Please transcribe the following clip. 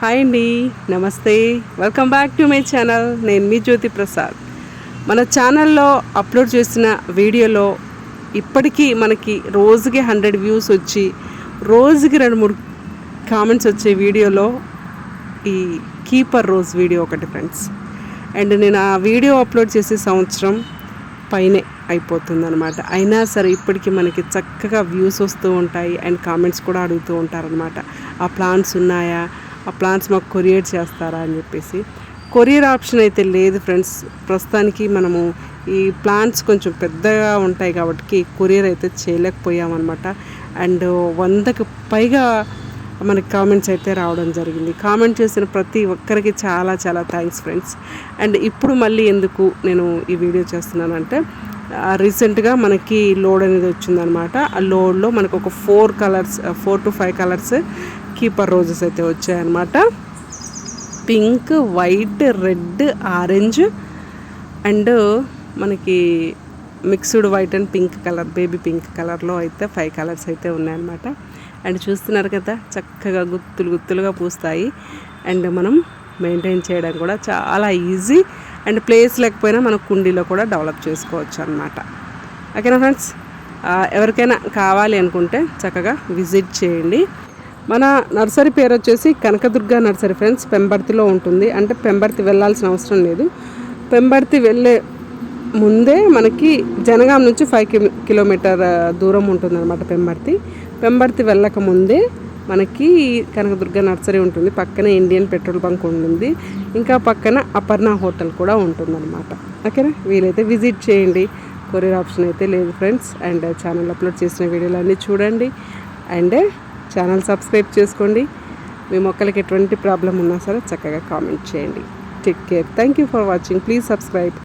Hi అండి నమస్తే. Welcome back to my channel నేను మీ జ్యోతి ప్రసాద్. మన ఛానల్లో అప్లోడ్ చేసిన వీడియోలో ఇప్పటికీ మనకి రోజుకి హండ్రెడ్ వ్యూస్ వచ్చి రోజుకి రెండు మూడు కామెంట్స్ వచ్చే వీడియోలో ఈ కీపర్ రోజ్ వీడియో ఒకటి ఫ్రెండ్స్ అండ్ నేను ఆ వీడియో అప్లోడ్ చేసే సంవత్సరం పైనే అయిపోతుంది అనమాట అయినా సరే ఇప్పటికీ మనకి చక్కగా వ్యూస్ వస్తూ ఉంటాయి అండ్ కామెంట్స్ కూడా అడుగుతూ ఉంటారనమాట ఆ ప్లాన్స్ ఉన్నాయా? ఆ ప్లాన్స్ మాకు కొరియర్ చేస్తారా అని చెప్పేసి. కొరియర్ ఆప్షన్ అయితే లేదు ఫ్రెండ్స్. ప్రస్తుతానికి మనము ఈ ప్లాన్స్ కొంచెం పెద్దగా ఉంటాయి కాబట్టి కొరియర్ అయితే చేయలేకపోయామన్నమాట. అండ్ వందకు పైగా మనకి కామెంట్స్ అయితే రావడం జరిగింది. కామెంట్ చేసిన ప్రతి ఒక్కరికి చాలా చాలా థ్యాంక్స్ ఫ్రెండ్స్ అండ్ ఇప్పుడు మళ్ళీ ఎందుకు నేను ఈ వీడియో చేస్తున్నానంటే రీసెంట్గా మనకి లోడ్ అనేది వచ్చిందనమాట ఆ లోడ్లో మనకు ఒక four colours four to five colours keeper roses అయితే వచ్చాయన్నమాట. Pink white red orange and మనకి mixed white and pink colour baby pink కలర్లో అయితే ఫైవ్ కలర్స్ అయితే ఉన్నాయన్నమాట. అండ్ చూస్తున్నారు కదా చక్కగా గుత్తులు గుత్తులుగా పూస్తాయి. అండ్ మనం మెయింటైన్ చేయడం కూడా చాలా ఈజీ అండ్ ప్లేస్ లేకపోయినా మన కుండీలో కూడా డెవలప్ చేసుకోవచ్చు అనమాట ఓకేనా ఫ్రెండ్స్ ఎవరికైనా కావాలి అనుకుంటే చక్కగా విజిట్ చేయండి. మన నర్సరీ పేరు వచ్చేసి కనకదుర్గ నర్సరీ ఫ్రెండ్స్ పెంబర్తిలో ఉంటుంది. అంటే పెంబర్తి వెళ్ళాల్సిన అవసరం లేదు. పెంబర్తి వెళ్ళే ముందే మనకి జనగాం నుంచి ఫైవ్ కిలోమీటర్ దూరం ఉంటుందన్నమాట పెంబర్తి. పెంబర్తి వెళ్ళక ముందే మనకి కనకదుర్గ నర్సరీ ఉంటుంది. పక్కనే ఇండియన్ పెట్రోల్ బంక్ ఉంటుంది. ఇంకా పక్కన అపర్ణ హోటల్ కూడా ఉంటుందన్నమాట. ఓకేనా? వీలైతే విజిట్ చేయండి. కొరియర్ ఆప్షన్ అయితే లేదు ఫ్రెండ్స్. అండ్ ఛానల్ అప్లోడ్ చేసిన వీడియోలు అన్నీ చూడండి. అండ్ ఛానల్ సబ్స్క్రైబ్ చేసుకోండి. మీ మొక్కలకి ఎటువంటి ప్రాబ్లం ఉన్నా సరే చక్కగా కామెంట్ చేయండి. Take care thank you for watching please subscribe